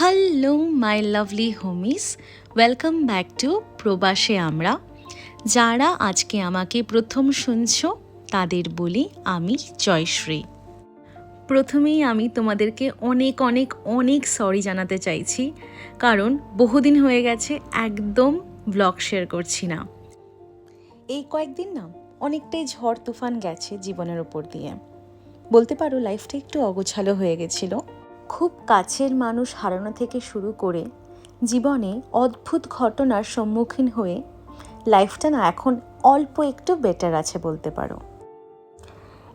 Hello my lovely homies welcome back to প্রবাসে আমরা যারা আজকে আমাকে প্রথম শুনছ, তাদের বলি আমি জয়শ্রী। প্রথমেই আমি তোমাদেরকে অনেক অনেক অনেক সরি জানাতে চাইছি, কারণ বহুদিন হয়ে গেছে একদম ব্লগ শেয়ার করছি না। এই কয়েকদিন না, অনেকটাই ঝড় তুফান গেছে জীবনের ওপর দিয়ে। বলতে পারো লাইফটা একটু অগোছালো হয়ে গেছিল। খুব কাছের মানুষ হারানো থেকে শুরু করে জীবনে অদ্ভুত ঘটনার সম্মুখীন হয়ে লাইফটা না এখন অল্প একটু বেটার আছে বলতে পারো।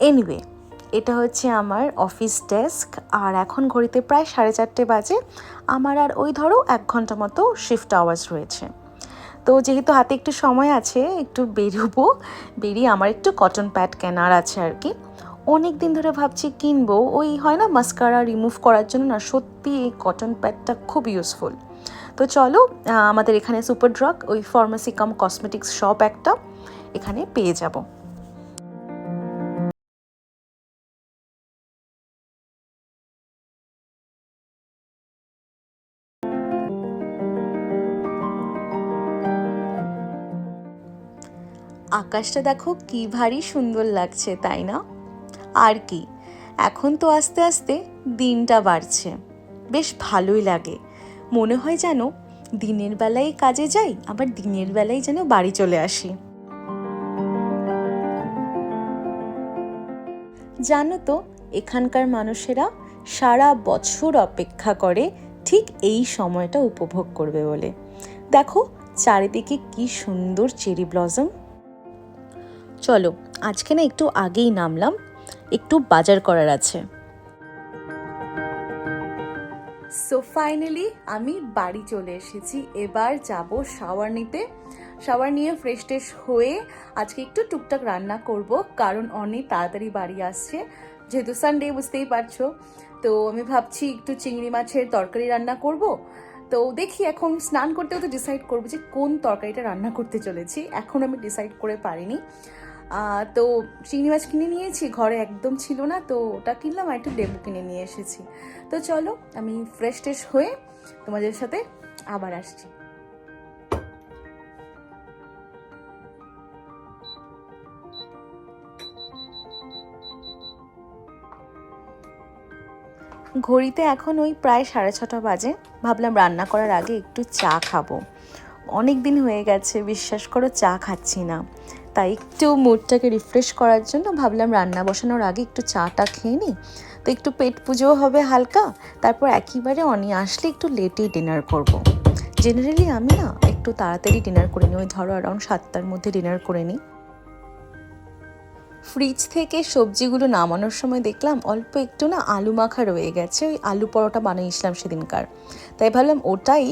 এনিওয়ে এটা হচ্ছে আমার অফিস ডেস্ক আর এখন ঘড়িতে প্রায় সাড়ে চারটে বাজে। আমার আর ওই ধরো এক ঘণ্টা মতো শিফট আওয়ার্স রয়েছে। তো যেহেতু হাতে একটু সময় আছে, একটু বেরোবো, বেরিয়ে আমার একটু কটন প্যাড কেনার আছে আর কি। অনেক দিন ধরে ভাবছি কিনবো। ওই হয় না মাস্কারা রিমুভ করার জন্য না, সত্যি এই কটন প্যাডটা খুব ইউজফুল তো চলো আমাদের এখানে সুপার ড্রাগ ওই ফার্মাসি কাম কসমেটিক্স শপ একটা, এখানে পেয়ে যাব। আকাশটা দেখো কি ভারী সুন্দর লাগছে, তাই না? আর কি? এখন তো আস্তে আস্তে দিনটা বাড়ছে। বেশ ভালোই লাগে। মনে হয় যেন দিনের বেলায় কাজে যাই, আবার দিনের বেলায় যেন বাড়ি চলে আসি। জানো তো, এখানকার মানুষেরা সারা বছর অপেক্ষা করে ঠিক এই সময়টা উপভোগ করবে বলে। দেখো, চারিদিকে কি সুন্দর চেরি ব্লজম চলো, আজকে না একটু আগেই নামলাম। একটু বাজার করার আছে। সো ফাইনালি আমি বাড়ি চলে এসেছি। এবার যাব শাওয়ার নিতে। শাওয়ার নিয়ে ফ্রেশ ট্রেশ হয়ে আজকে একটু টুকটাক রান্না করব, কারণ অনেক তাড়াতাড়ি বাড়ি আসছে। যেহেতু সানডে বুঝতেই পারছ। তো আমি ভাবছি একটু চিংড়ি মাছের তরকারি রান্না করব। তো দেখি এখন স্নান করতেও তো ডিসাইড করব যে কোন তরকারিটা রান্না করতে চলেছি। এখন আমি ডিসাইড করে পারিনি। তো চিংড়ি মাছ কিনে নিয়েছি, ঘরে একদম ছিল না, তো ওটা কিনলাম আর একটু লেবু কিনে নিয়ে এসেছি। তো চলো, আমি ফ্রেশ ট্রেশ হয়ে তোমাদের সাথে আবার আসছি। ঘড়িতে এখন ওই প্রায় সাড়ে ছটা বাজে, ভাবলাম রান্না করার আগে একটু চা খাব। অনেক দিন হয়ে গেছে, বিশ্বাস করো চা খাচ্ছি না। তাই একটু মুডটাকে রিফ্রেশ করার জন্য ভাবলাম রান্না বসানোর আগে একটু চাটা খেয়ে নিই। তো একটু পেট পুজোও হবে হালকা, তারপর একেবারে অনি আসলে একটু লেটেই ডিনার করব। জেনারেলি আমি না একটু তাড়াতাড়ি ডিনার করে নিই, ওই ধরো অ্যারাউন্ড সাতটার মধ্যে ডিনার করে নিই। ফ্রিজ থেকে সবজিগুলো নামানোর সময় দেখলাম অল্প একটু না আলু মাখা রয়ে গেছে, ওই আলু পরোটা বানিয়েছিলাম সেদিনকার। তাই ভাবলাম ওটাই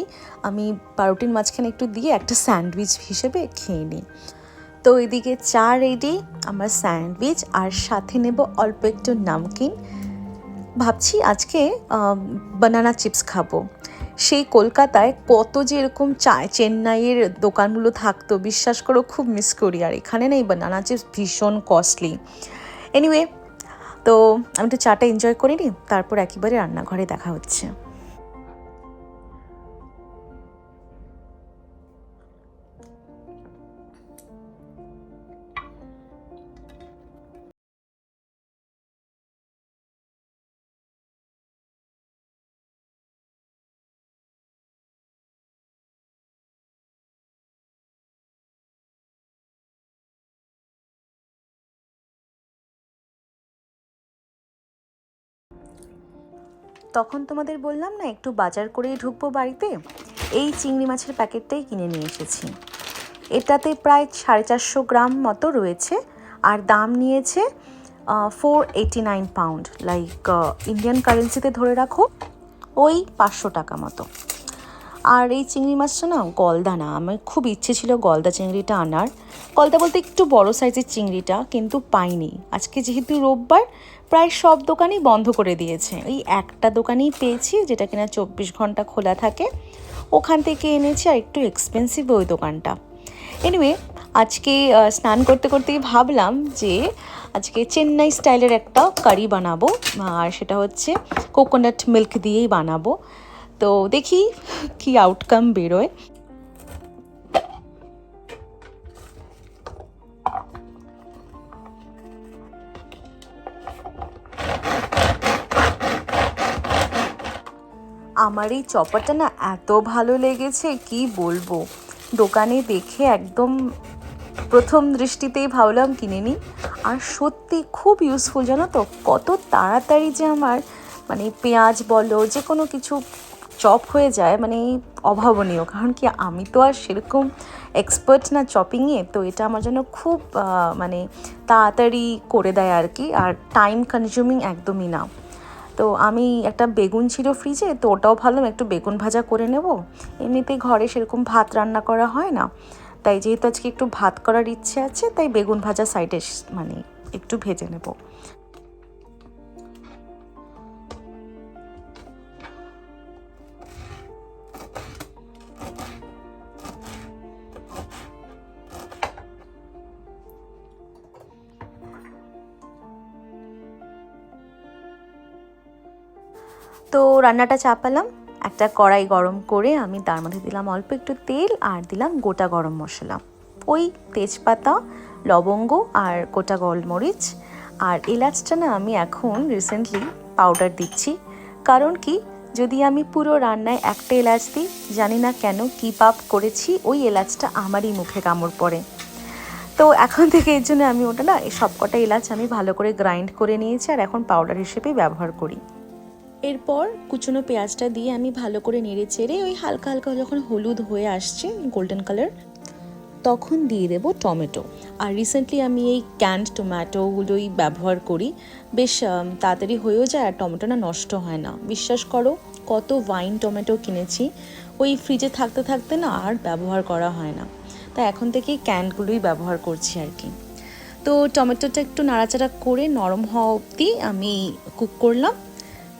আমি পাউরুটির মাঝখানে একটু দিয়ে একটা স্যান্ডউইচ হিসেবে খেয়ে নিই। তো এদিকে চা রেডি আমার স্যান্ডউইচ আর সাথে নেব অল্প একটু নামকিন। ভাবছি আজকে বানানা চিপস খাব। সেই কলকাতায় কত যে এরকম চা চেন্নাইয়ের দোকানগুলো থাকতো, বিশ্বাস করো খুব মিস করি। আর এখানে না এই বানানা চিপস ভীষণ কস্টলি এনিওয়ে তো আমি তো চাটা এনজয় করিনি, তারপর একেবারে রান্নাঘরে দেখা হচ্ছে। তখন তোমাদের বললাম না, একটু বাজার করেই ঢুকবো বাড়িতে? এই চিংড়ি মাছের প্যাকেটটাই কিনে নিয়ে এসেছি। এটাতে প্রায় সাড়ে চারশো গ্রাম মতো রয়েছে, আর দাম নিয়েছে four eighty nine pound like Indian কারেন্সিতে ধরে রাখো, ওই পাঁচশো টাকা মতো। আর এই চিংড়ি মাছটা না গলদা না। আমার খুব ইচ্ছে ছিল গলদা চিংড়িটা আনার। গলদা বলতে একটু বড় সাইজের চিংড়িটা, কিন্তু পাইনি। আজকে যেহেতু রোববার, প্রায় সব দোকানই বন্ধ করে দিয়েছে। এই একটা দোকানেই পেয়েছি, যেটা কিনা চব্বিশ ঘণ্টা খোলা থাকে। ওখান থেকে এনেছি আর একটু এক্সপেন্সিভ ওই দোকানটা। এনিওয়ে আজকে স্নান করতে করতেই ভাবলাম যে আজকে চেন্নাই স্টাইলের একটা কারি বানাবো। আর সেটা হচ্ছে কোকোনাট মিল্ক দিয়েই বানাবো। তো দেখি কি আউটকাম বেরোয়। আমার এই চপারটা না এত ভালো লেগেছে, কি বলব? দোকানে দেখে একদম প্রথম দৃষ্টিতেই ভাবলাম কিনে নিই। আর সত্যি খুব ইউজফুল জানো তো, কত তাড়াতাড়ি যে আমার মানে পেঁয়াজ বলো যে কোনো কিছু চপ হয়ে যায় মানে অভাবনীয়। কারণ কি আমি তো আর সেরকম এক্সপার্ট না চপিংয়ে তো এটা আমার জন্য খুব মানে তাড়াতাড়ি করে দেয় আর কি, আর টাইম কনজিউমিং একদমই না। তো আমি একটা বেগুন ছিল ফ্রিজে তো ওটাও ভাবলাম একটু বেগুন ভাজা করে নেব। এমনিতেই ঘরে সেরকম ভাত রান্না করা হয় না, তাই যেহেতু আজকে একটু ভাত করার ইচ্ছে আছে, তাই বেগুন ভাজা সাইডে মানে একটু ভেজে নেব। তো রান্নাটা চাপালাম, একটা কড়াই গরম করে আমি তার মধ্যে দিলাম অল্প একটু তেল আর দিলাম গোটা গরম মশলা। ওই তেজপাতা, লবঙ্গ আর গোটা গোলমরিচ আর এলাচটা না আমি এখন রিসেন্টলি পাউডার দিচ্ছি। কারণ কি, যদি আমি পুরো রান্নায় একটা এলাচ দিই, জানি না কেন কি পাপ করেছি, ওই এলাচটা আমারই মুখে কামড় পড়ে। তো এখন থেকে এর জন্য আমি ওটা না সবকটা এলাচ আমি ভালো করে গ্রাইন্ড করে নিয়েছি আর এখন পাউডার হিসেবেই ব্যবহার করি। এরপর কুচনো পেঁয়াজটা দিয়ে আমি ভালো করে নেড়ে চেড়ে ওই হালকা হালকা যখন হলুদ হয়ে আসছে গোল্ডেন কালার তখন দিয়ে দেব টমেটো। আর রিসেন্টলি আমি এই ক্যান্ড টমেটোগুলোই ব্যবহার করি। বেশ তাড়াতাড়ি হয়েও যায় আর টমেটো না নষ্ট হয় না। বিশ্বাস করো, কত ওয়াইন টমেটো কিনেছি, ওই ফ্রিজে থাকতে থাকতে না আর ব্যবহার করা হয় না। তাই এখন থেকেই ক্যান্ডগুলোই ব্যবহার করছি আর কি। তো টমেটোটা একটু নাড়াচাড়া করে নরম হওয়া অবধি আমি কুক করলাম।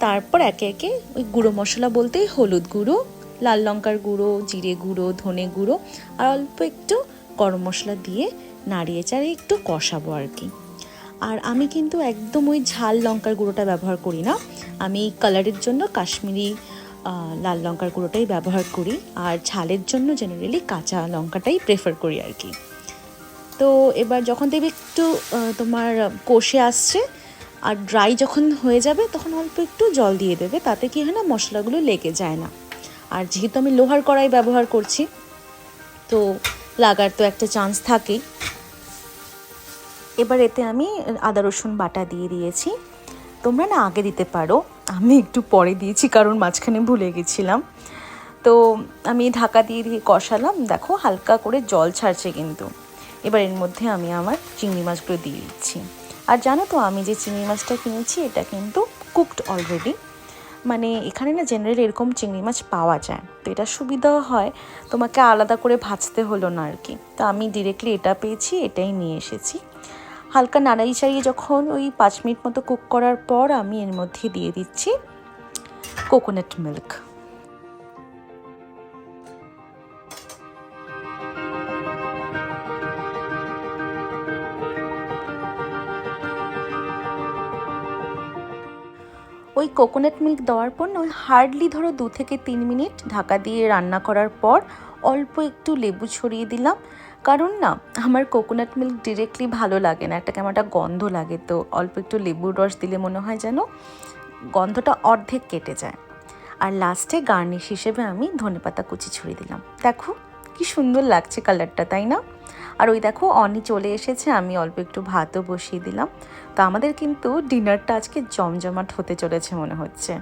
তারপর একে একে ওই গুঁড়ো মশলা বলতেই হলুদ গুঁড়ো, লাল লঙ্কার গুঁড়ো, জিরে গুঁড়ো, ধনে গুঁড়ো, আর অল্প একটু গরম মশলা দিয়ে নাড়িয়ে চাড়িয়ে একটু কষাবো আর কি। আর আমি কিন্তু একদম ওই ঝাল লঙ্কার গুঁড়োটা ব্যবহার করি না। আমি কালারের জন্য কাশ্মীরি লাল লঙ্কার গুঁড়োটাই ব্যবহার করি, আর ঝালের জন্য জেনারেলি কাঁচা লঙ্কাটাই প্রেফার করি আর কি। তো এবার যখন দেখবে একটু তোমার কষে আসছে আর ড্রাই যখন হয়ে যাবে, তখন অল্প একটু জল দিয়ে দেবে, তাতে কি হয় না, মশলাগুলো লেগে যায় না। আর যেহেতু আমি লোহার কড়াই ব্যবহার করছি, তো লাগার তো একটা চান্স থাকেই এবার এতে আমি আদা, রসুন বাটা দিয়ে দিয়েছি। তোমরা না আগে দিতে পারো, আমি একটু পরে দিয়েছি, কারণ মাঝখানে ভুলে গেছিলাম। তো আমি ঢাকা দিয়ে দিয়ে কষালাম, দেখো হালকা করে জল ছাড়ছে কিন্তু। এবার এর মধ্যে আমি আমার চিংড়ি মাছগুলো দিয়ে দিচ্ছি। আর জানো তো, আমি যে চিংড়ি মাছটা কিনেছি, এটা কিন্তু কুকড অলরেডি মানে এখানে না জেনারেলি এরকম চিংড়ি মাছ পাওয়া যায়। তো এটা সুবিধা হয়, তোমাকে আলাদা করে ভাজতে হলো না আর কি। তো আমি ডিরেক্টলি এটা পেয়েছি, এটাই নিয়ে এসেছি। হালকা নাড়াই চাড়িয়ে যখন ওই পাঁচ মিনিট মতো কুক করার পর আমি এর মধ্যে দিয়ে দিচ্ছি কোকোনাট মিল্ক ওই কোকোনাট মিল্ক দেওয়ার পর না হার্ডলি ধরো দু থেকে তিন মিনিট ঢাকা দিয়ে রান্না করার পর অল্প একটু লেবু ছড়িয়ে দিলাম। কারণ না, আমার কোকোনাট মিল্ক ডিরেক্টলি ভালো লাগে না একটা কেমন একটা গন্ধ লাগে তো, অল্প একটু লেবুর রস দিলে মনে হয় যেন গন্ধটা অর্ধেক কেটে যায়। আর লাস্টে গার্নিশ হিসেবে আমি ধনেপাতা কুচি ছড়িয়ে দিলাম। দেখো কি সুন্দর লাগছে কালারটা, তাই না? আর ওই দেখো, অনি চলে এসেছে, আমি অল্প একটু ভাতও বসিয়ে দিলাম। তো আমাদের কিন্তু ডিনারটা আজকে জমজমাট হতে চলেছে মনে হচ্ছে।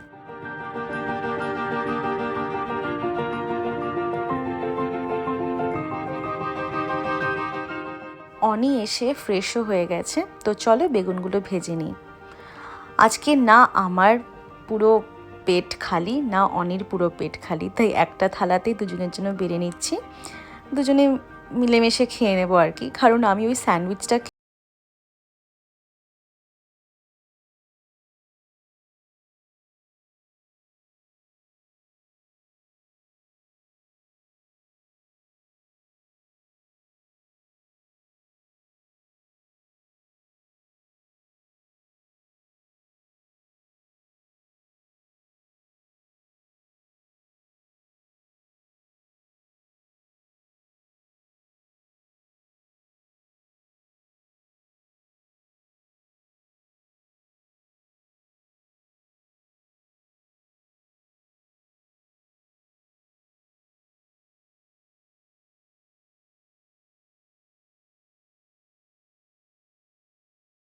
অনি এসে ফ্রেশও হয়ে গেছে, তো চলো বেগুনগুলো ভেজে নিই। আজকে না আমার পুরো পেট খালি, না অনির পুরো পেট খালি। তাই একটা থালাতেই দুজনের জন্য বেড়ে নিচ্ছি। দুজনে মিলেমিশে খেয়ে নেব আর কি। কারণ আমি ওই স্যান্ডউইচটা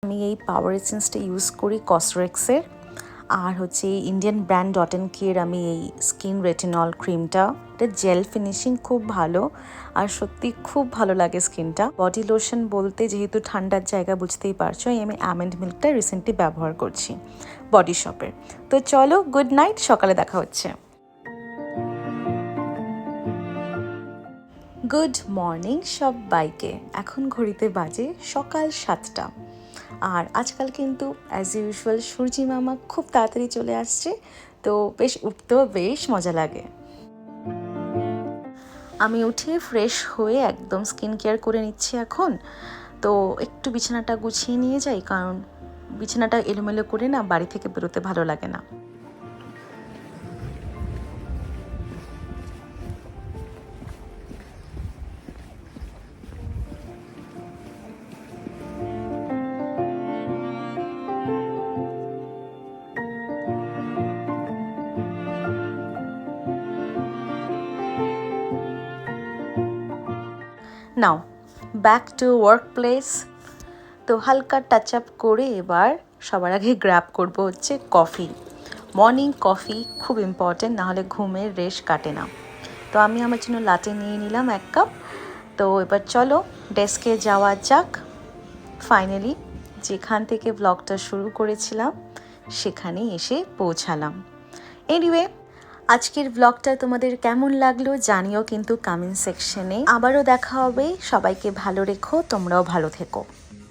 আমি এই পাওয়ার এসেন্সটা ইউজ করি কসরেক্সের আর হচ্ছে Indian brand dot and care আমি এই স্কিন রেটিনল ক্রিমটা এটা জেল ফিনিশিং খুব ভালো। আর সত্যি খুব ভালো লাগে স্কিনটা বডি লোশন বলতে যেহেতু ঠান্ডার জায়গা বুঝতেই পারছ আমি অ্যামেন্ড মিল্কটা রিসেন্টলি ব্যবহার করছি বডি শপের তো চলো গুড নাইট সকালে দেখা হচ্ছে। গুড মর্নিং সব বাইকে এখন ঘড়িতে বাজে সকাল সাতটা। আর আজকাল কিন্তু অ্যাজ ইউজুয়াল সূর্যি মামা খুব তাড়াতাড়ি চলে আসছে, তো বেশ উঠতেও বেশ মজা লাগে। আমি উঠে ফ্রেশ হয়ে একদম স্কিন কেয়ার করে নিচ্ছি এখন। তো একটু বিছানাটা গুছিয়ে নিয়ে যাই, কারণ বিছানাটা এলোমেলো করে না বাড়ি থেকে বেরোতে ভালো লাগে না। Now back to work place তো হালকা টাচ আপ করে এবার সবার আগে গ্র্যাব করব হচ্ছে কফি মর্নিং কফি খুব ইম্পর্টেন্ট নাহলে ঘুমের রেশ কাটে না। তো আমি আমার জন্য লাটে নিয়ে নিলাম এক কাপ তো এবার চলো ডেস্কে যাওয়া যাক। ফাইনালি যেখান থেকে ব্লগটা শুরু করেছিলাম সেখানেই এসে পৌঁছালাম। এনিওয়ে আজকের ব্লগটা তোমাদের কেমন লাগল জানিও কিন্তু কমেন্ট সেকশনে আবারও দেখা হবে। সবাইকে ভালো রেখো, তোমরাও ভালো থেকো।